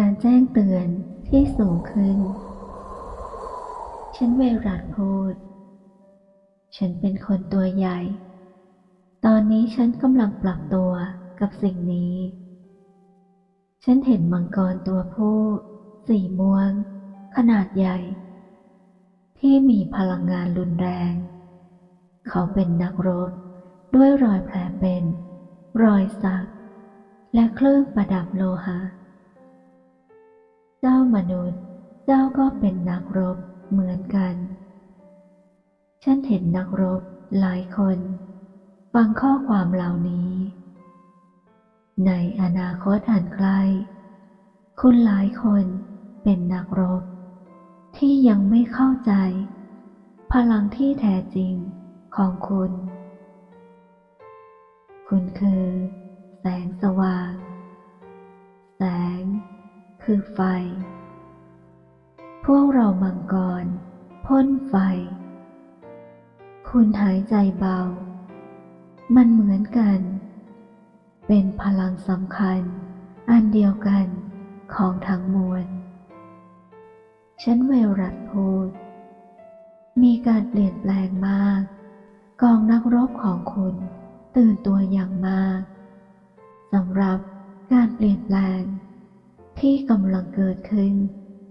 การแจ้งเตือนที่สูงขึ้น ฉันเวรัตพูด ฉันเป็นคนตัวใหญ่ ตอนนี้ฉันกำลังปรับตัวกับสิ่งนี้ ฉันเห็นมังกรตัวผู้ สีม่วง ขนาดใหญ่ ที่มีพลังงานรุนแรง เขาเป็นนักรบด้วยรอยแผลเป็น รอยสัก และเครื่องประดับโลหะ เจ้ามนุษย์ เจ้าก็เป็นนักรบเหมือนกัน ฉันเห็นนักรบหลายคน ฟังข้อความเหล่านี้ ในอนาคตอันใกล้ คุณหลายคนเป็นนักรบ ที่ยังไม่เข้าใจ พลังที่แท้จริงของคุณ คุณคือ แสงสว่าง แสง คือไฟ พวกเรามังกร พ่นไฟ คุณหายใจเบา มันเหมือนกัน เป็นพลังสำคัญ อันเดียวกันของทั้งมวล ฉันเวลรัตพูด มีการเปลี่ยนแปลงมาก กองนักรบของคุณตื่นตัวอย่างมากสำหรับการเปลี่ยนแปลง ที่กำลังเกิดขึ้น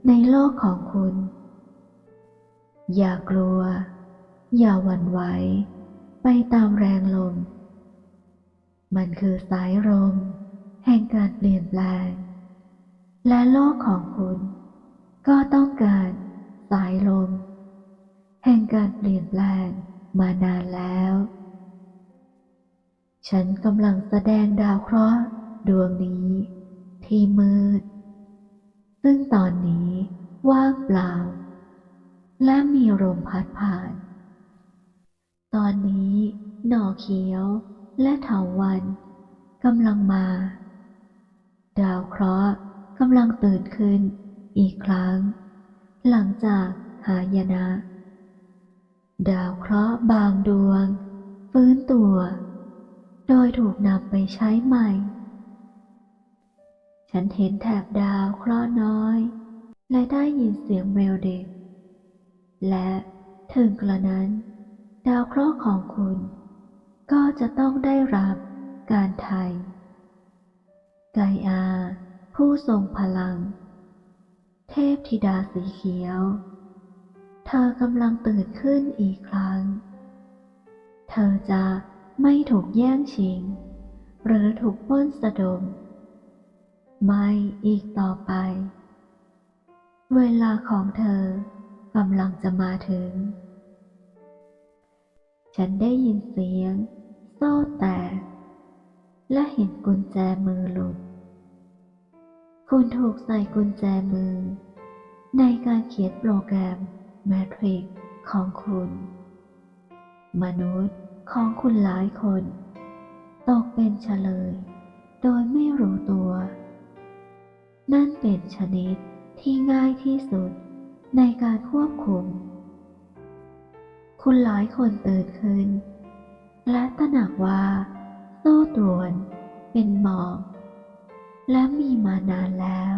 ในโลกของคุณ อย่ากลัว อย่าหวั่นไหวไปตามแรงลม มันคือสายลมแห่งการเปลี่ยนแปลง และโลกของคุณ ก็ต้องการสายลม แห่งการเปลี่ยนแปลงมานานแล้ว ฉันกำลังแสดงดาวเคราะห์ดวงนี้ที่มืด ซึ่งตอนนี้ว่างเปล่า และมีลมพัดผ่าน ตอนนี้หน่อเขียวและเถาวันกำลังมา ดาวเคราะห์กำลังตื่นขึ้นอีกครั้ง หลังจากหายนะ ดาวเคราะห์บางดวง ฟื้นตัว โดยถูกนำไปใช้ใหม่ ฉันเห็นแถบดาวเคราะห์น้อย และได้ยินเสียงเมลเด็ก และถึงกระนั้น ดาวเคราะห์ของคุณ ก็จะต้องได้รับการไถ่ไกอา ผู้ทรงพลัง เทพธิดาสีเขียว เธอกำลังตื่นขึ้นอีกครั้ง เธอจะไม่ถูกแย่งชิง หรือถูกปล้นสะดม ไม่อีกต่อไป เวลาของเธอกำลังจะมาถึง ฉันได้ยินเสียง โซ่แตก และเห็นกุญแจมือหลุด คุณถูกใส่กุญแจมือ ในการเขียนโปรแกรมแมทริกของคุณ มนุษย์ของคุณหลายคน ตกเป็นเฉลย โดยไม่รู้ตัว เป็นชนิดที่ง่ายที่สุดในการควบคุม คุณหลายคนตื่นขึ้น และตระหนักว่าโซ่ตรวน เป็นหมอกและมีมานานแล้ว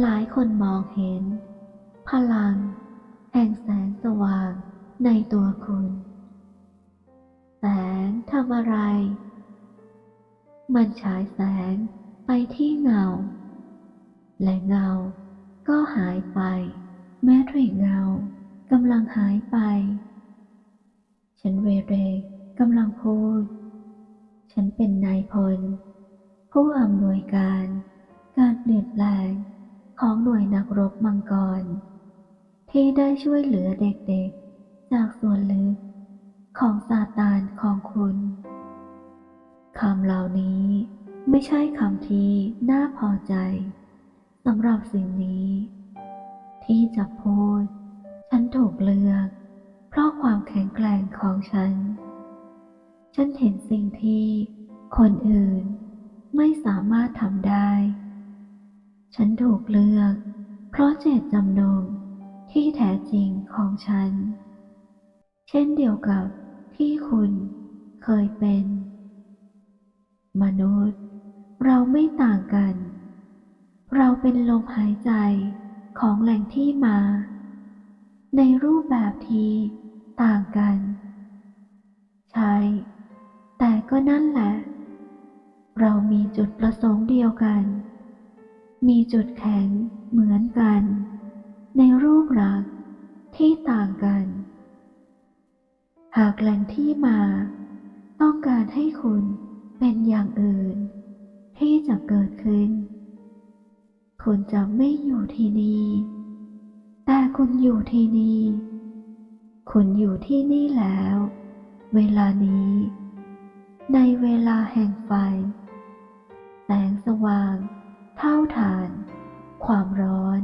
หลายคนมองเห็น พลัง แห่งแสงสว่างในตัวคุณ แสงทำอะไร มันฉายแสงไปที่เงา และเงา ก็หายไป แม้ตรีเงากำลังหายไป ฉันเวเรกำลังพูด ฉันเป็นนายพล ผู้อำนวยการ การเปลี่ยนแปลงของหน่วยนักรบมังกร ที่ได้ช่วยเหลือเด็กๆ จากส่วนลึกของซาตานของคุณคำเหล่านี้ไม่ใช่คำที่น่าพอใจ สำหรับสิ่งนี้ ที่จะพูด ฉันถูกเลือก เพราะความแข็งแกร่งของฉัน ฉันเห็นสิ่งที่ คนอื่นไม่สามารถทำได้ ฉันถูกเลือก เพราะเจตจำนงที่แท้จริงของฉัน เช่นเดียวกับที่คุณเคยเป็น มนุษย์ เราไม่ต่างกัน เราเป็นลมหายใจของแหล่งที่มา ในรูปแบบที่ต่างกัน ใช่ แต่ก็นั่นแหละ เรามีจุดประสงค์เดียวกัน มีจุดแข็งเหมือนกัน ในรูปลักษณ์ที่ต่างกัน หากแหล่งที่มา ต้องการให้คุณเป็นอย่างอื่น ที่จะเกิดขึ้น คุณจะไม่อยู่ที่นี่ แต่คุณอยู่ที่นี่ คุณอยู่ที่นี่แล้ว เวลานี้ ในเวลาแห่งไฟ แสงสว่าง เท่าฐาน ความร้อน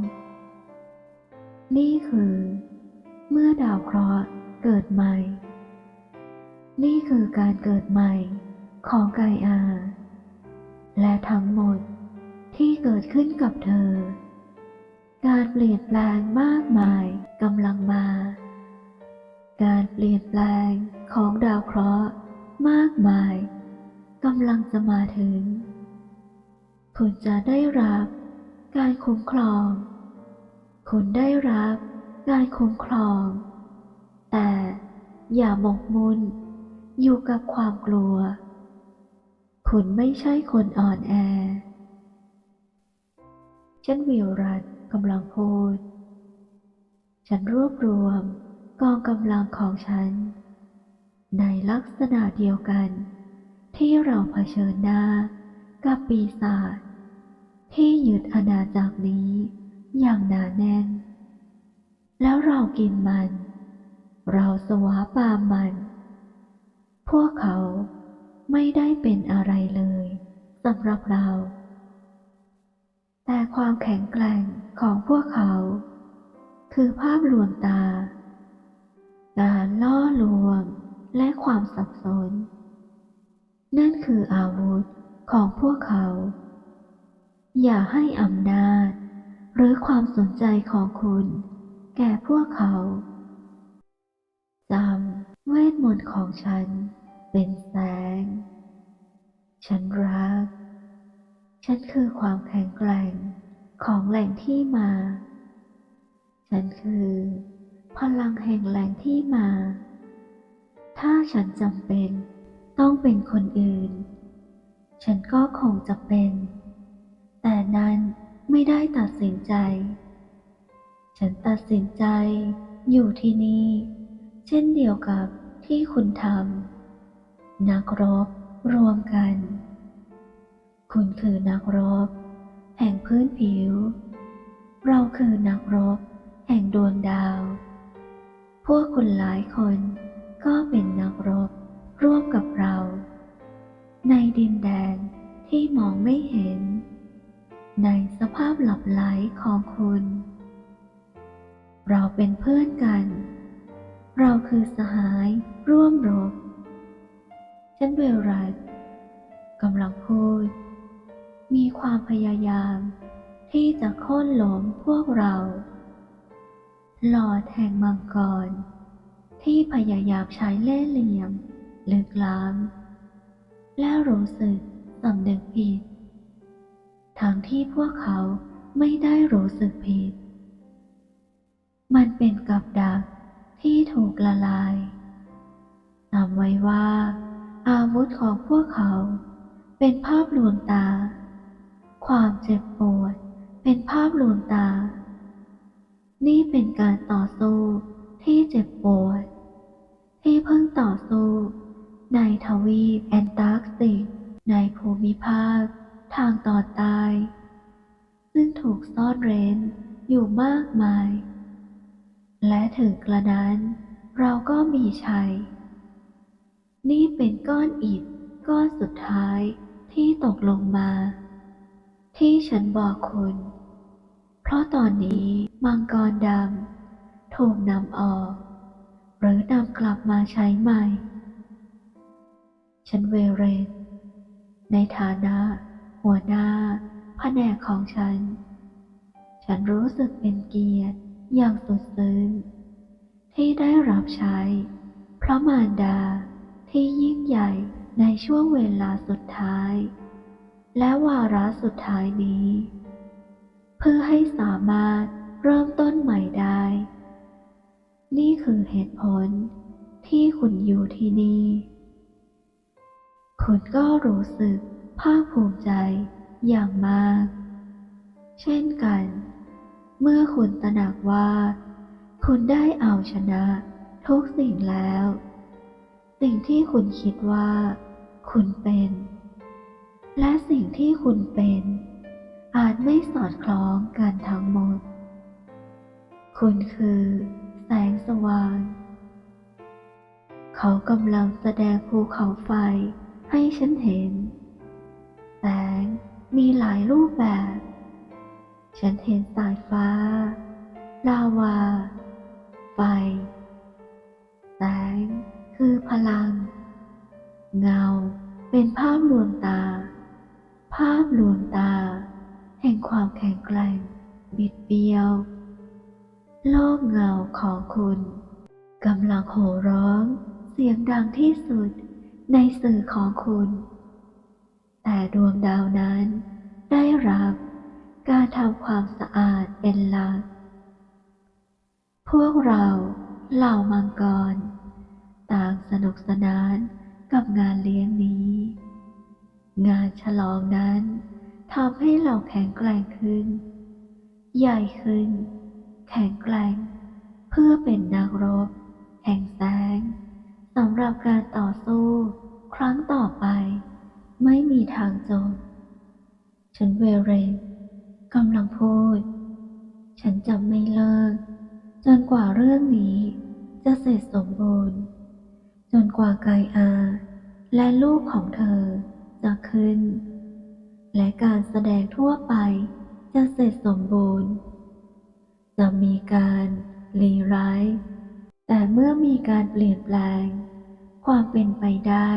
นี่คือ เมื่อดาวเคราะห์เกิดใหม่ นี่คือการเกิดใหม่ของไกอา และทั้งหมด ที่เกิดขึ้นกับเธอ การเปลี่ยนแปลงมากมายกำลังมา การเปลี่ยนแปลงของดาวเคราะห์มากมายกำลังจะมาถึง คุณจะได้รับการคุ้มครอง คุณได้รับการคุ้มครอง แต่อย่าหมกมุ่นอยู่กับความกลัว คุณไม่ใช่คนอ่อนแอ ฉันวิวรัตกำลังพูด ฉันรวบรวมกองกำลังของฉัน ในลักษณะเดียวกัน ที่เราเผชิญหน้ากับปีศาจที่ยึดอาณาจักรนี้อย่างหนาแน่น แล้วเรากินมัน เราสวาปามมัน พวกเขาไม่ได้เป็นอะไรเลยสำหรับเรา แต่ความแข็งแกร่งของพวกเขา คือภาพลวงตา การล่อลวงและความสับสน นั่นคืออาวุธของพวกเขา อย่าให้อำนาจ หรือความสนใจของคุณ แก่พวกเขาจำเวทมนต์ของฉันเป็นแสง ฉันรัก ฉันคือความแข็งแกร่งของแหล่งที่มา ฉันคือ พลังแห่งแหล่งที่มา ถ้าฉันจำเป็นต้องเป็นคนอื่น ฉันก็คงจะเป็น แต่นั้นไม่ได้ตัดสินใจ ฉันตัดสินใจอยู่ที่นี่ เช่นเดียวกับที่คุณทำนักรบรวมกัน คุณคือนักรบ แห่งพื้นผิว เราคือนักรบ แห่งดวงดาว พวกคุณหลายคนก็เป็นนักรบร่วมกับเรา ในดินแดนที่มองไม่เห็น ในสภาพหลับไหลของคุณ เราเป็นเพื่อนกัน เราคือสหายร่วมรบฉันเวลรัตกำลังพูด ความพยายาม ที่จะโค่นล้มพวกเรา หลอดแห่งมังกร ที่พยายามใช้เล่ห์เหลี่ยมลึกล้ำและรู้สึกสำนึกผิด ทั้งที่พวกเขาไม่ได้รู้สึกผิด มันเป็นกับดักที่ถูกละลายจำไว้ว่า อาวุธของพวกเขาเป็นภาพลวงตา ความเจ็บปวด เป็นภาพลวงตา นี่เป็นการต่อสู้ที่เจ็บปวด ที่เพิ่งต่อสู้ในทวีปแอนตาร์กติก ในภูมิภาค ทางตอนใต้ซึ่งถูกซ่อนเร้นอยู่มากมาย และถึงกระนั้นเราก็มีชัย นี่เป็นก้อนอิฐก้อนสุดท้ายที่ตกลงมา ที่ฉันบอกคุณ เพราะตอนนี้มังกรดำถูกนำออก หรือนำกลับมาใช้ใหม่ ฉันเวเรนในฐานะ หัวหน้าแผนกของฉัน ฉันรู้สึกเป็นเกียรติอย่างสุดซึ้งที่ได้รับใช้ พระมารดาที่ยิ่งใหญ่ในช่วงเวลาสุดท้าย และวาระสุดท้ายนี้ เพื่อให้สามารถเริ่มต้นใหม่ได้ นี่คือเหตุผลที่คุณอยู่ที่นี่ คุณก็รู้สึกภาคภูมิใจอย่างมาก เช่นกัน เมื่อคุณตระหนักว่า คุณได้เอาชนะทุกสิ่งแล้ว สิ่งที่คุณคิดว่า คุณเป็น และสิ่งที่คุณเป็น อาจไม่สอดคล้องกันทั้งหมด คุณคือ แสงสว่าง เขากำลังแสดงภูเขาไฟให้ฉันเห็น แสงมีหลายรูปแบบ ฉันเห็นสายฟ้า ลาวา ไฟ แสงคือพลัง เงาเป็นภาพลวงตา ภาพลวงตา แห่งความแข็งแกร่งบิดเบี้ยว โลกเงาของคุณกำลังโห่ร้องเสียงดังที่สุดในสื่อของคุณ แต่ดวงดาวนั้นได้รับการทำความสะอาดเป็นหลัก พวกเราเหล่ามังกร ต่างสนุกสนานกับงานเลี้ยงนี้ งานฉลองนั้นทำให้เราแข็งแกร่งขึ้น ใหญ่ขึ้น แข็งแกร่ง เพื่อเป็นนักรบ แห่งแสงสำหรับการต่อสู้ ครั้งต่อไป ไม่มีทางจบ ฉันเวเรนกำลังพูด ฉันจะไม่เลิก จนกว่าเรื่องนี้จะเสร็จสมบูรณ์ จนกว่าไกอาและลูกของเธอ ขึ้น และการแสดงทั่วไปจะเสร็จสมบูรณ์ จะมีการรีไรต์แต่เมื่อมีการเปลี่ยนแปลง ความเป็นไปได้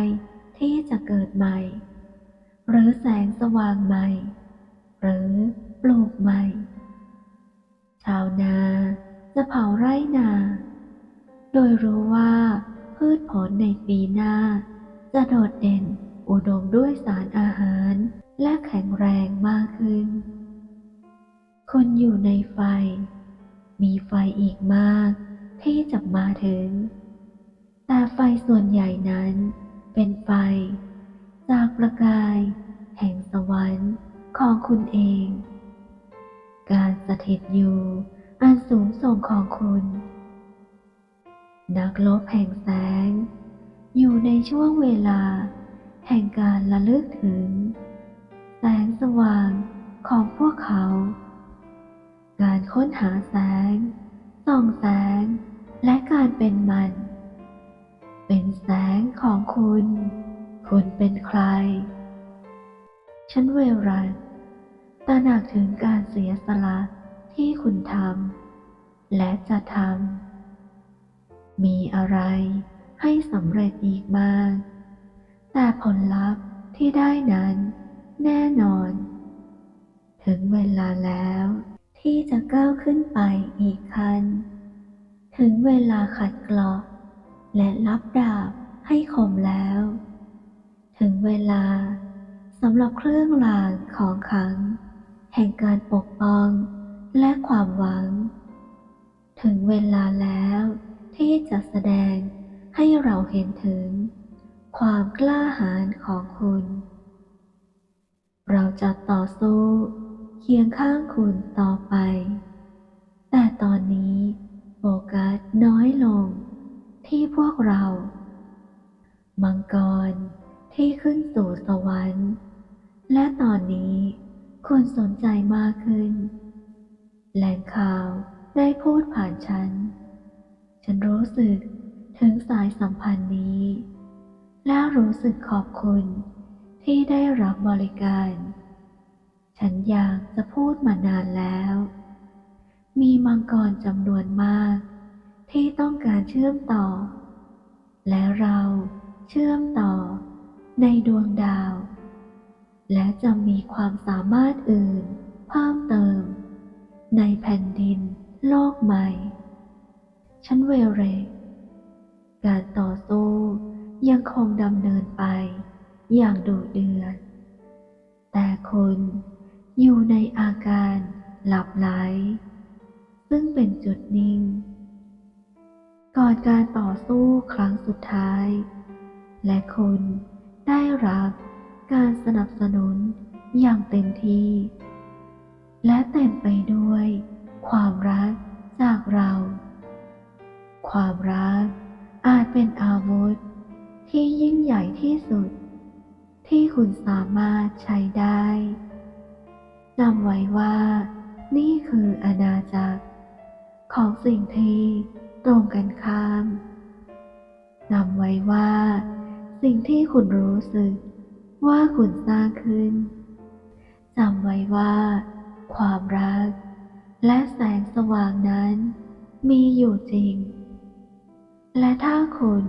ที่จะเกิดใหม่ หรือแสงสว่างใหม่ หรือปลูกใหม่ ชาวนาจะเผาไร่นา โดยรู้ว่าพืชผลในปีหน้าจะโดดเด่น อุดมด้วยสารอาหาร และแข็งแรงมากขึ้น คนอยู่ในไฟ มีไฟอีกมากที่จะมาถึง แต่ไฟส่วนใหญ่นั้น เป็นไฟ จากประกาย แห่งสวรรค์ของคุณเอง การสถิตอยู่อันสูงส่งของคุณ นักลบแห่งแสง อยู่ในช่วงเวลา แห่งการระลึกถึง แสงสว่างของพวกเขา การค้นหาแสง ส่องแสง และการเป็นมัน เป็นแสงของคุณ คุณเป็นใคร ฉันเวรันตระหนักถึงการเสียสละที่คุณทำและจะทำมีอะไรให้สำเร็จอีกมาก แต่ผลลัพธ์ที่ได้นั้น แน่นอน ถึงเวลาแล้ว ที่จะก้าวขึ้นไปอีกขั้น ถึงเวลาขัดเกลาะและรับดาบให้คมแล้ว ถึงเวลาสำหรับเครื่องรางของขลัง แห่งการปกป้องและความหวัง ถึงเวลาแล้วที่จะแสดงให้เราเห็นถึง ความกล้าหาญของคุณ เราจะต่อสู้เคียงข้างคุณต่อไป แต่ตอนนี้โฟกัสน้อยลงที่พวกเรา มังกรที่ขึ้นสู่สวรรค์ และตอนนี้คุณสนใจมากขึ้น แหล่งข่าวได้พูดผ่านฉัน ฉันรู้สึกถึงสายสัมพันธ์นี้ และรู้สึกขอบคุณที่ได้รับบริการ ฉันอยากจะพูดมานานแล้ว มีมังกรจำนวนมาก ที่ต้องการเชื่อมต่อ และเราเชื่อมต่อในดวงดาว และจะมีความสามารถอื่นเพิ่มเติม ในแผ่นดินโลกใหม่ ฉันเวเรก ยังคงดำเนินไปอย่างดุเดือด แต่คุณอยู่ในอาการหลับไหล ซึ่งเป็นจุดนิ่ง ก่อนการต่อสู้ครั้งสุดท้าย และคุณได้รับการสนับสนุนอย่างเต็มที่ และเต็มไปด้วยความรักจากเรา ความรักอาจเป็นอาวุธ คุณสามารถใช้ได้จำไว้ว่า นี่คืออาณาจักร ของสิ่งที่ตรงกันข้ามจำไว้ว่า สิ่งที่คุณรู้สึกว่าคุณสร้างขึ้นจำไว้ว่า ความรัก และแสงสว่างนั้น มีอยู่จริง และถ้าคุณ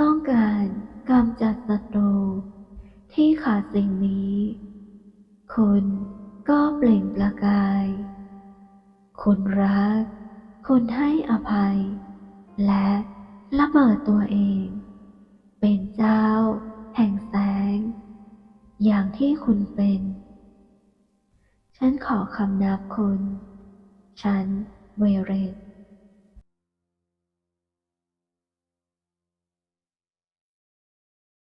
ต้องการ ขาดสิ่งนี้ คุณก็เปล่งประกาย คุณรัก คุณให้อภัย และระเบิดตัวเอง เป็นเจ้า แห่งแสง อย่างที่คุณเป็น ฉันขอคำนับคุณ ฉันเวเรต